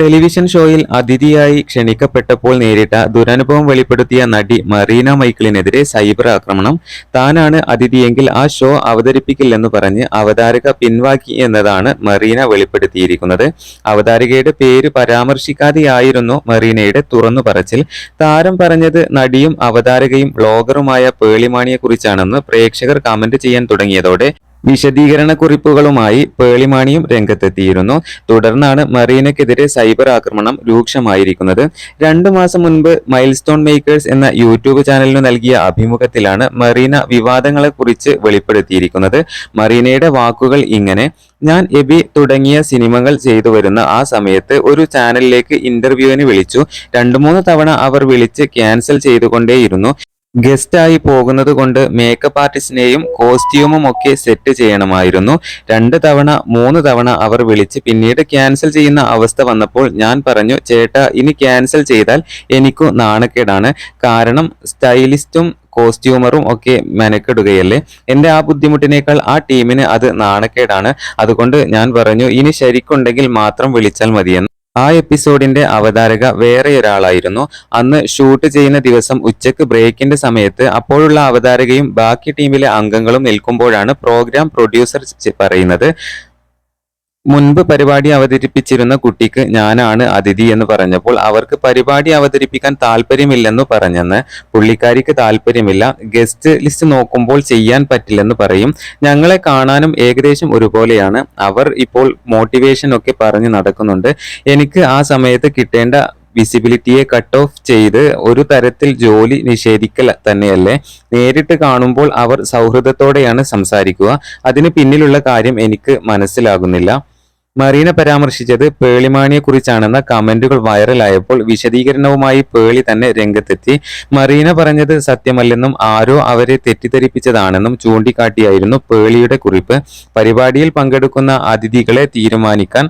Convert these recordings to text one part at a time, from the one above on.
Television ഷോയിൽ അതിഥിയായി ക്ഷണിക്കപ്പെട്ടപ്പോൾ നേരിട്ട ദുരനുഭവം വെളിപ്പെടുത്തിയ നടി മറീന മൈക്കിളിനെതിരെ സൈബർ ആക്രമണം. താനാണ് അതിഥിയെങ്കിൽ ആ ഷോ അവതരിപ്പിക്കില്ലെന്ന് പറഞ്ഞ് അവതാരക പിൻവാക്കി എന്നതാണ് മറീന വെളിപ്പെടുത്തിയിരിക്കുന്നത്. അവതാരകയുടെ പേര് പരാമർശിക്കാതെയായിരുന്നു മറീനയുടെ തുറന്നു പറച്ചിൽ. താരം പറഞ്ഞത് നടിയും അവതാരകയും ബ്ലോഗറുമായ പേളിമാണിയെക്കുറിച്ചാണെന്ന് പ്രേക്ഷകർ കമന്റ് ചെയ്യാൻ തുടങ്ങിയതോടെ വിശദീകരണ കുറിപ്പുകളുമായി പേളിമാണിയും രംഗത്തെത്തിയിരുന്നു. തുടർന്നാണ് മറീനയ്ക്കെതിരെ സൈബർ ആക്രമണം രൂക്ഷമായിരിക്കുന്നത്. രണ്ടു മാസം മുൻപ് മൈൽസ്റ്റോൺ മേക്കേഴ്സ് എന്ന യൂട്യൂബ് ചാനലിന് നൽകിയ അഭിമുഖത്തിലാണ് മറീന വിവാദങ്ങളെക്കുറിച്ച് വെളിപ്പെടുത്തിയിരിക്കുന്നത്. മറീനയുടെ വാക്കുകൾ ഇങ്ങനെ ഞാൻ എബി തുടങ്ങിയ സിനിമകൾ ചെയ്തു വരുന്ന ആ സമയത്ത് ഒരു ചാനലിലേക്ക് ഇന്റർവ്യൂവിന് വിളിച്ചു. രണ്ടു മൂന്ന് തവണ അവർ വിളിച്ച് ക്യാൻസൽ ചെയ്തുകൊണ്ടേയിരുന്നു. ഗസ്റ്റായി പോകുന്നത് കൊണ്ട് മേക്കപ്പ് ആർട്ടിസ്റ്റിനെയും കോസ്റ്റ്യൂമും ഒക്കെ സെറ്റ് ചെയ്യണമായിരുന്നു. രണ്ട് തവണ മൂന്ന് തവണ അവർ വിളിച്ച് പിന്നീട് ക്യാൻസൽ ചെയ്യുന്ന അവസ്ഥ വന്നപ്പോൾ ഞാൻ പറഞ്ഞു ചേട്ടാ ഇനി ക്യാൻസൽ ചെയ്താൽ എനിക്കു നാണക്കേടാണ്. കാരണം സ്റ്റൈലിസ്റ്റും കോസ്റ്റ്യൂമറും ഒക്കെ മെനക്കെടുകയല്ലേ. എന്റെ ആ ബുദ്ധിമുട്ടിനേക്കാൾ ആ ടീമിന് അത് നാണക്കേടാണ്. അതുകൊണ്ട് ഞാൻ പറഞ്ഞു ഇനി ശരിക്കുണ്ടെങ്കിൽ മാത്രം വിളിച്ചാൽ മതിയെന്ന്. ആ എപ്പിസോഡിന്റെ അവതാരക വേറെയൊരാളായിരുന്നു. അന്ന് ഷൂട്ട് ചെയ്യുന്ന ദിവസം ഉച്ചയ്ക്ക് ബ്രേക്കിന്റെ സമയത്ത് അപ്പോഴുള്ള അവതാരകയും ബാക്കി ടീമിലെ അംഗങ്ങളും നിൽക്കുമ്പോഴാണ് പ്രോഗ്രാം പ്രൊഡ്യൂസർ പറയുന്നത്. മുൻപ് പരിപാടി അവതരിപ്പിച്ചിരുന്ന കുട്ടിക്ക് ഞാനാണ് അതിഥി എന്ന് പറഞ്ഞപ്പോൾ അവർക്ക് പരിപാടി അവതരിപ്പിക്കാൻ താല്പര്യമില്ലെന്ന് പറഞ്ഞെന്ന് പുള്ളിക്കാരിക്ക് താല്പര്യമില്ല. ഗസ്റ്റ് ലിസ്റ്റ് നോക്കുമ്പോൾ ചെയ്യാൻ പറ്റില്ലെന്ന് പറയും. ഞങ്ങളെ കാണാനും ഏകദേശം ഒരുപോലെയാണ്. അവർ ഇപ്പോൾ മോട്ടിവേഷൻ ഒക്കെ പറഞ്ഞു നടക്കുന്നുണ്ട്. എനിക്ക് ആ സമയത്ത് കിട്ടേണ്ട വിസിബിലിറ്റിയെ കട്ട് ഓഫ് ചെയ്ത് ഒരു തരത്തിൽ ജോലി നിഷേധിക്കൽ തന്നെയല്ലേ? നേരിട്ട് കാണുമ്പോൾ അവർ സൗഹൃദത്തോടെയാണ് സംസാരിക്കുക. അതിന് പിന്നിലുള്ള കാര്യം എനിക്ക് മനസ്സിലാകുന്നില്ല. മറീന പരാമർശിച്ചത് പേളിമാണിയെ കുറിച്ചാണെന്ന കമന്റുകൾ വൈറലായപ്പോൾ വിശദീകരണവുമായി പേളി തന്നെ രംഗത്തെത്തി. മറീന പറഞ്ഞത് സത്യമല്ലെന്നും ആരോ അവരെ തെറ്റിദ്ധരിപ്പിച്ചതാണെന്നും ചൂണ്ടിക്കാട്ടിയായിരുന്നു പേളിയുടെ കുറിപ്പ്. പരിപാടിയിൽ പങ്കെടുക്കുന്ന അതിഥികളെ തീരുമാനിക്കാൻ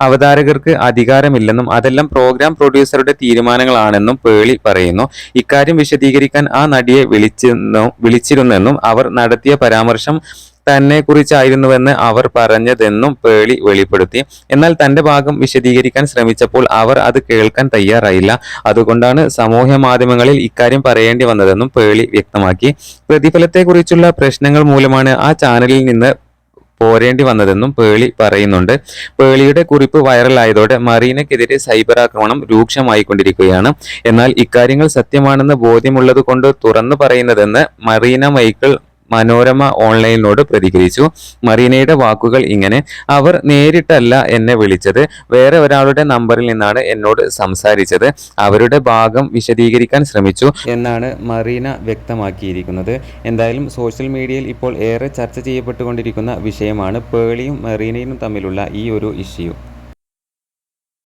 അവതാരകർക്ക് അധികാരമില്ലെന്നും അതെല്ലാം പ്രോഗ്രാം പ്രൊഡ്യൂസറുടെ തീരുമാനങ്ങളാണെന്നും പേളി പറയുന്നു. ഇക്കാര്യം വിശദീകരിക്കാൻ ആ നടിയെ വിളിച്ചിരുന്നു വിളിച്ചിരുന്നെന്നും അവർ നടത്തിയ പരാമർശം തന്നെ കുറിച്ചായിരുന്നുവെന്ന് അവർ പറഞ്ഞതെന്നും പേളി വെളിപ്പെടുത്തി. എന്നാൽ തന്റെ ഭാഗം വിശദീകരിക്കാൻ ശ്രമിച്ചപ്പോൾ അവർ അത് കേൾക്കാൻ തയ്യാറായില്ല. അതുകൊണ്ടാണ് സമൂഹ മാധ്യമങ്ങളിൽ ഇക്കാര്യം പറയേണ്ടി വന്നതെന്നും പേളി വ്യക്തമാക്കി. പ്രതിഫലത്തെക്കുറിച്ചുള്ള പ്രശ്നങ്ങൾ മൂലമാണ് ആ ചാനലിൽ നിന്ന് പോരേണ്ടി വന്നതെന്നും പേളി പറയുന്നുണ്ട്. പേളിയുടെ കുറിപ്പ് വൈറലായതോടെ മറീനക്കെതിരെ സൈബർ ആക്രമണം രൂക്ഷമായിക്കൊണ്ടിരിക്കുകയാണ്. എന്നാൽ ഇക്കാര്യങ്ങൾ സത്യമാണെന്ന് ബോധ്യമുള്ളത് കൊണ്ട് തുറന്നു പറയുന്നതെന്ന് മറീന മൈക്കിൾ മനോരമ ഓൺലൈനിനോട് പ്രതികരിച്ചു. മറീനയുടെ വാക്കുകൾ ഇങ്ങനെ അവർ നേരിട്ടല്ല എന്നെ വിളിച്ചത് വേറെ ഒരാളുടെ നമ്പറിൽ നിന്നാണ് എന്നോട് സംസാരിച്ചത്. അവരുടെ ഭാഗം വിശദീകരിക്കാൻ ശ്രമിച്ചു എന്നാണ് മറീന വ്യക്തമാക്കിയിരിക്കുന്നത്. എന്തായാലും സോഷ്യൽ മീഡിയയിൽ ഇപ്പോൾ ഏറെ ചർച്ച ചെയ്യപ്പെട്ടുകൊണ്ടിരിക്കുന്ന വിഷയമാണ് പേളിയും മറീനയും തമ്മിലുള്ള ഈ ഒരു ഇഷ്യൂ.